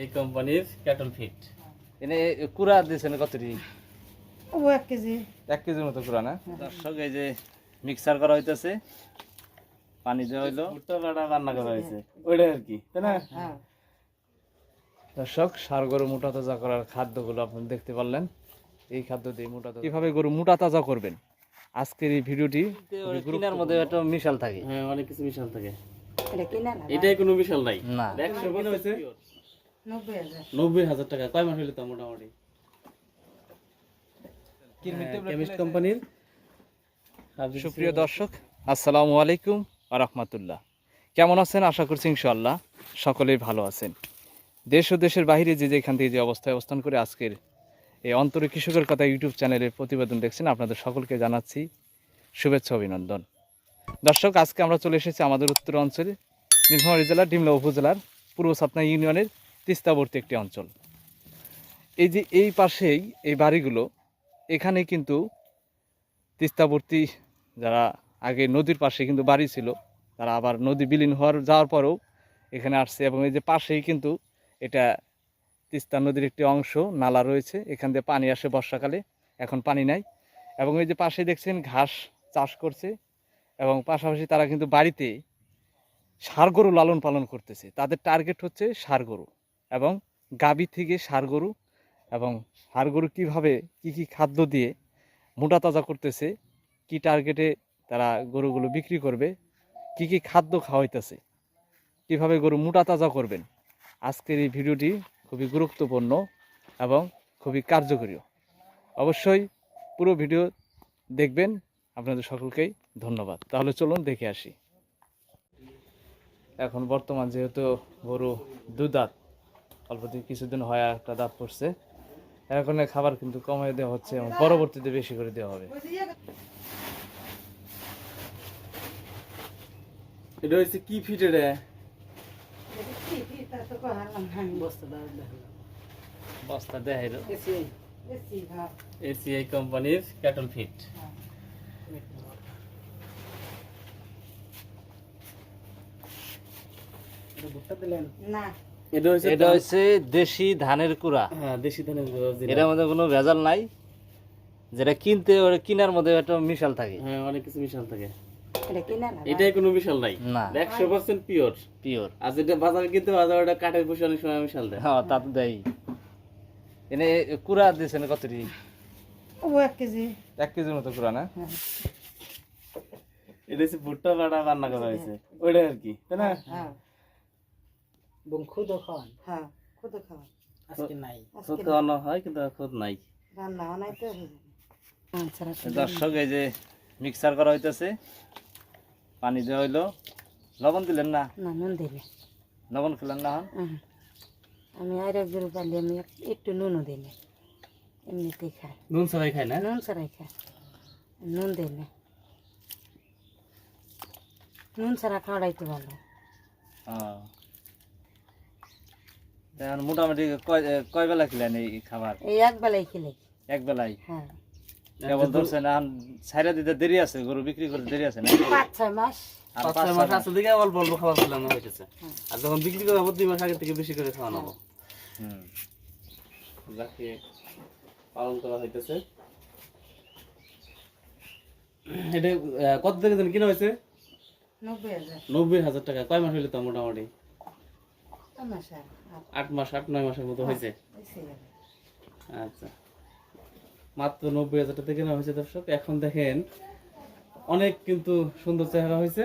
এই কোম্পানির cattle fit এনে কুড়া দিয়েছেন কতটি ও এক কেজি। এক কেজির মতো কুড়া না? দর্শক এই যে মিক্সার করা হইতেছে পানি দেওয়া হইল। বাটা রান্না করা হয়েছে। ওইটা আর কি তাই না? হ্যাঁ। দর্শক সার গরু মোটা তাজা করার খাদ্যগুলো আপনি দেখতে পারলেন। এই খাদ্য দিয়ে মোটা তাজা কীভাবে গরু মোটা তাজা করবেন? আজকের এই ভিডিওটি কিনার মধ্যে একটা মিশাল থাকে। হ্যাঁ অনেক কিছু মিশাল থাকে। এটা কিনা না? এটাই কোনো মিশাল নাই। না। একশো কিলো হয়েছে? নব্বই হাজার। টাকা। কয় মাস হইল তো মোটামুটি? কেমিস্ট কোম্পানির সুপ্রিয় দর্শক আসসালামু আলাইকুম আরহামতুল্লাহ কেমন আছেন? আশা করছি ইনশাল্লাহ সকলেই ভালো আছেন। দেশ ও দেশের বাইরে যে যেখান থেকে যে অবস্থায় অবস্থান করে আজকের এই অন্তরে কৃষকের কথা ইউটিউব চ্যানেলের প্রতিবেদন দেখছেন আপনাদের সকলকে জানাচ্ছি শুভেচ্ছা অভিনন্দন। দর্শক আজকে আমরা চলে এসেছি আমাদের উত্তর অঞ্চলে নীলফামারী জেলার ডিমলা উপজেলার পূর্ব সাতনা ইউনিয়নের তিস্তাবর্তী একটি অঞ্চল। এই যে এই পাশেই এই বাড়িগুলো এখানে কিন্তু তিস্তাবর্তী যারা আগে নদীর পাশে কিন্তু বাড়ি ছিল, তারা আবার নদী বিলীন হওয়ার যাওয়ার পরেও এখানে আসছে এবং এই যে পাশেই কিন্তু এটা তিস্তা নদীর একটি অংশ, নালা রয়েছে, এখান দিয়ে পানি আসে বর্ষাকালে, এখন পানি নাই। এবং এই যে পাশে দেখছেন ঘাস চাষ করছে এবং পাশাপাশি তারা কিন্তু বাড়িতে ষাড় গরু লালন পালন করতেছে। তাদের টার্গেট হচ্ছে ষাড় গরু। এবং গাবি থেকে ষাড় গরু এবং ষাড় গরু কীভাবে কী কী খাদ্য দিয়ে মোটা তাজা করতেছে, কি টার্গেটে তারা গরুগুলো বিক্রি করবে, কি কি খাদ্য খাওয়াইতেছে, কীভাবে গরু মোটা তাজা করবেন, আজকের এই ভিডিওটি খুবই গুরুত্বপূর্ণ এবং খুবই কার্যকরী। অবশ্যই পুরো ভিডিও দেখবেন। আপনাদের সকলকেই ধন্যবাদ। তাহলে চলুন দেখে আসি। এখন বর্তমান যেহেতু গরু দু দাঁত অল্প দিন কিছুদিন হয় আর একটা দাঁত পড়ছে। এখন এর খাবার কিন্তু কমিয়ে দেওয়া হচ্ছে এবং পরবর্তীতে বেশি করে দেওয়া হবে। এটা হচ্ছে কি ফিট এটা? বস্তা এসিআই কোম্পানির ক্যাটল ফিট। না। এটা হচ্ছে এটা হচ্ছে দেশি ধানের কুড়া। হ্যাঁ দেশি ধানের গুঁড়ো এটার মধ্যে কোনো ভেজাল নাই। যেটা কিনতে ওর কিনার মধ্যে একটা মিশাল থাকে। হ্যাঁ অনেক কিছু মিশাল থাকে। না এটাই কোনো মিশাল নাই। একশো পার্সেন্ট পিওর। পিওর। আর যেটা বাজারে কিনতে বাজার ওটা কাঠের পয়সা অনেক সময় মিশাল দেয়। হ্যাঁ তা তো দেয়। এনে কুড়া দিয়েছেন ও এক কেজি। এক কেজির মতো কুড়া না? হ্যাঁ। এটা হচ্ছে ভুট্টা বাটা রান্না করা হয়েছে ওইটা আর কি তাই না? হ্যাঁ। বং খুদও খাওয়ান। হ্যাঁ খুদ খাওয়া আজকে নাই। খুদ খাওয়ানো হয় কিন্তু খুদ নাই। রান্না বানাই তো আচ্ছা দর্শক এই যে মিক্সার করা হইতেছে পানি দেওয়া হইল। লবণ দিলেন না? না নুন দিলে লবণ খেলেন না আমি আর এক গরু পারলে আমি এক- একটু নুনও দিলে এমনিতেই খাই। নুন ছাড়াই খায় না? নুন ছাড়াই খাই। নুন দিলে নুন ছাড়া খাওয়াটাই তো ভালো। হ্যাঁ। মোটামুটি কয় কয় বেলা খেলেন এই খাবার? এই এক বেলায় খেলে। এক বেলায় হ্যাঁ। কেবল ধরছেন এখন ছাইরা দিতে দেরি আছে গরু বিক্রি করতে দেরি আছে না পাঁচ ছয় মাস। আর পাঁচ ছয় মাস আছে দিকে অল্প অল্প খাবার খেলানো হয়েছে। আর যখন বিক্রি করা হবে দুই মাস আগে থেকে বেশি করে খাওয়ানো হবে। হুম। যাকে পালন করা হইতেছে। এটা কত থেকে কিনা হয়েছে? নব্বই হাজার। নব্বই হাজার টাকা কয় মাস হইলে তো মোটামুটি? আট মাস আট। নয় মাসের মতো হয়েছে? আচ্ছা। মাত্র নব্বই হাজার টাকা কেনা হয়েছে দর্শক। এখন দেখেন অনেক কিন্তু সুন্দর চেহারা হয়েছে।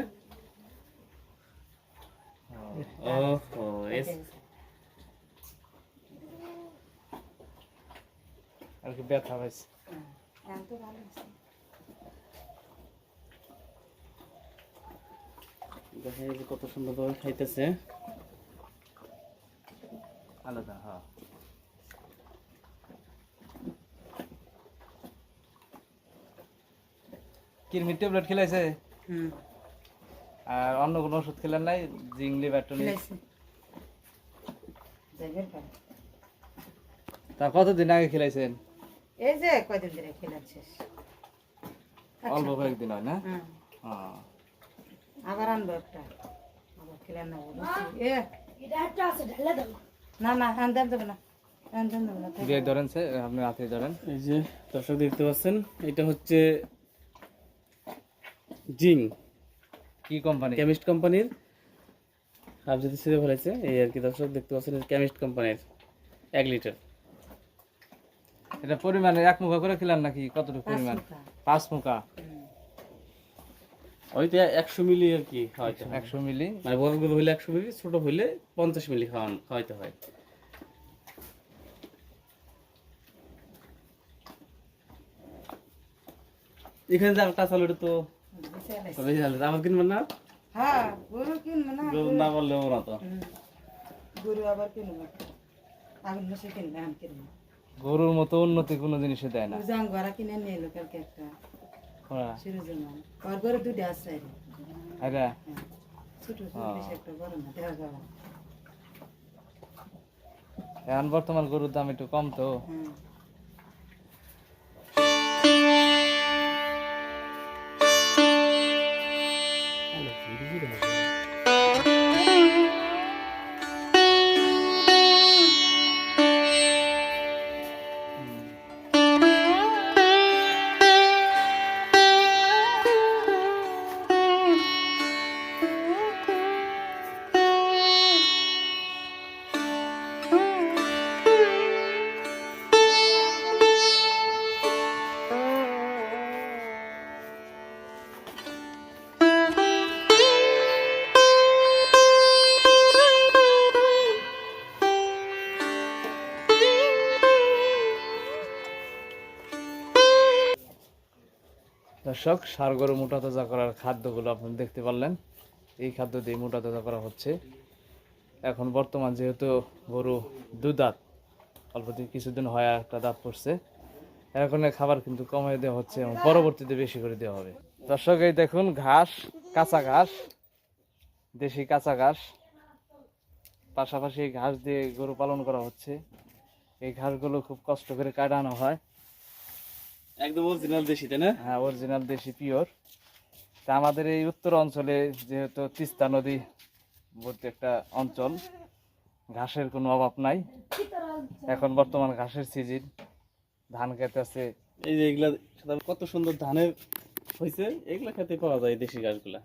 আর কি ব্যথা পাইছে তো দেখেন কত সুন্দর ভাবে খাইতেছে। আলাদা হ্যাঁ কিরমির ট্যাবলেট খেলাইছে? হুম। আর অন্য কোনো ওষুধ খেলেন নাই? জিংলি ব্যাটনি খেলাইছে। যাইবেন পারে। তা কতদিন আগে খেলাইছেন? এই যে কয়দিন ধরে খেলাচ্ছিস অল্প কয়েকদিন হয় না? হ্যাঁ। আবার আনব একটা। আবার খেলে নেব এ। না না হ্যাঁ দেন দেবে না হ্যাঁ দেন দেবে না। দিয়ে ধরেন সে আপনি হাতে ধরেন। এই যে দর্শক দেখতে পাচ্ছেন এটা হচ্ছে জিং কি কোম্পানি? কেমিস্ট কোম্পানির। হাফ যদি ছিঁড়ে ফেলেছে এই আর কি দর্শক দেখতে পাচ্ছেন কেমিস্ট কোম্পানির এক লিটার। এটা পরিমাণে এক মুখা করে খেলেন নাকি? কতটুকু পরিমাণ? পাঁচ মুখা? ওইটা একশো মিলি আর কি একশো মিলি। মানে বড়গুলো হইলে একশো মিলি ছোট হইলে পঞ্চাশ মিলি খাওয়ান খাওয়াইতে হয়। এখানে যে একটা চাল তো বেশি আমার কিনবেন না? হ্যাঁ গরু কিনবে না গরু না বললে ওরা তো। গরু আবার কিনবে আগুন বসে কিনবে আম কিনবে গরুর মতো উন্নতি কোনো জিনিসে দেয় না। জাং ঘরা কিনে নিয়ে একটা। হ্যাঁ। সিরুজমান ওর ঘরে দুটো আছে আরে ছোট ছোট একটা বড় না দেখা যাবে। এখন বর্তমান গরুর দাম একটু কম তো। হ্যাঁ। দর্শক, সার গরু মোটা তাজা করার খাদ্যগুলো আপনি দেখতে পারলেন। এই খাদ্য দিয়ে মোটা তাজা করা হচ্ছে। এখন বর্তমান যেহেতু গরু দু দাঁত অল্প দিন কিছুদিন হয় একটা দাঁত পড়ছে এখন খাবার কিন্তু কমিয়ে দেওয়া হচ্ছে এবং পরবর্তীতে বেশি করে দেওয়া হবে। দর্শক, এই দেখুন ঘাস, কাঁচা ঘাস, দেশি কাঁচা ঘাস। পাশাপাশি ঘাস দিয়ে গরু পালন করা হচ্ছে। এই ঘাসগুলো খুব কষ্ট করে কাটানো হয়। একদম অরিজিনাল দেশি তাই না? হ্যাঁ অরিজিনাল দেশি পিওর তা আমাদের এই উত্তর অঞ্চলে যেহেতু তিস্তা নদী বলতে একটা অঞ্চল ঘাসের কোনো অভাব নাই। এখন বর্তমান ঘাসের সিজন ধান খেতে আছে। এই যে এগুলা কত সুন্দর ধানের হয়েছে এগুলা খেতে পাওয়া যায় দেশি গাছগুলা